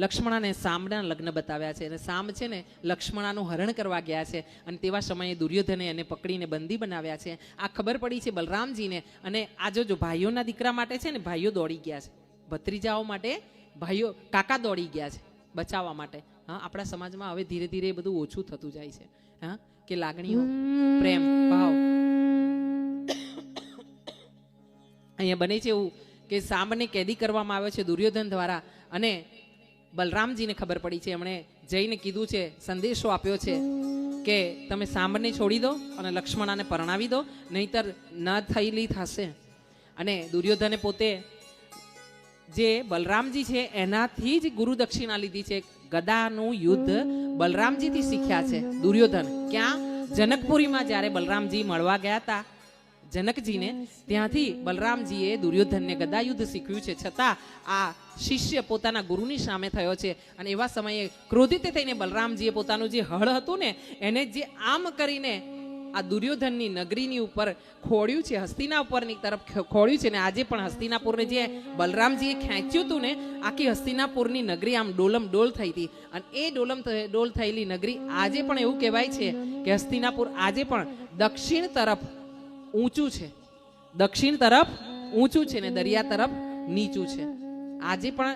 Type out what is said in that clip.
લક્ષ્મણાને સામના લગ્ન બતાવ્યા છે અને સામ છે ને લક્ષ્મણાનું હરણ કરવા ગયા છે અને તેવા સમયે દુર્યોધને એને પકડીને બંદી બનાવ્યા છે. આ ખબર પડી છે બલરામજીને અને આ જો ભાઈઓના દીકરા માટે છે ને ભાઈઓ દોડી ગયા છે. ભત્રીજાઓ માટે ભાઈઓ કાકા દોડી ગયા છે બચાવવા માટે. હા, આપણા સમાજમાં હવે ધીરે ધીરે બધું ઓછું થતું જાય છે. હા, કે લાગણીઓ, પ્રેમ, ભાવ. અહીંયા બને છે એવું કે સામને કેદી કરવામાં આવ્યો છે દુર્યોધન દ્વારા અને બલરામજીને ખબર પડી છે, એમણે જઈને કીધું છે, સંદેશો આપ્યો છે કે તમે સાંભળને છોડી દો અને લક્ષ્મણાને પરણાવી દો, નહીતર ન થયેલી થશે. અને દુર્યોધને પોતે જે બલરામજી છે, એનાથી જ ગુરુ દક્ષિણા લીધી છે, ગદાનું યુદ્ધ બલરામજીથી શીખ્યા છે. દુર્યોધન ક્યાં? જનકપુરીમાં જ્યારે બલરામજી મળવા ગયા હતા જનકજીને ત્યાંથી બલરામજીએ દુર્યોધનને ગદા યુદ્ધ શીખ્યું છે. છતાં આ શિષ્ય પોતાના ગુરુની સામે થયો છે અને એવા સમયે ક્રોધિત થઈને બલરામજીએ પોતાનું જે હળ હતું ને, એને જે આમ કરીને આ દુર્યોધનની નગરીની ઉપર ખોડ્યું છે, હસ્તિના ઉપરની તરફ ખોળ્યું છે ને, આજે પણ હસ્તિનાપુરને જે બલરામજીએ ખેંચ્યું હતું ને, આખી હસ્તિનાપુરની નગરી આમ ડોલમ ડોલ થઈ હતી. અને એ ડોલમ ડોલ થયેલી નગરી આજે પણ એવું કહેવાય છે કે હસ્તિનાપુર આજે પણ દક્ષિણ તરફ ઊંચું છે. દક્ષિણ તરફ ઊંચું છે ને દરિયા તરફ નીચું છે. આજે પણ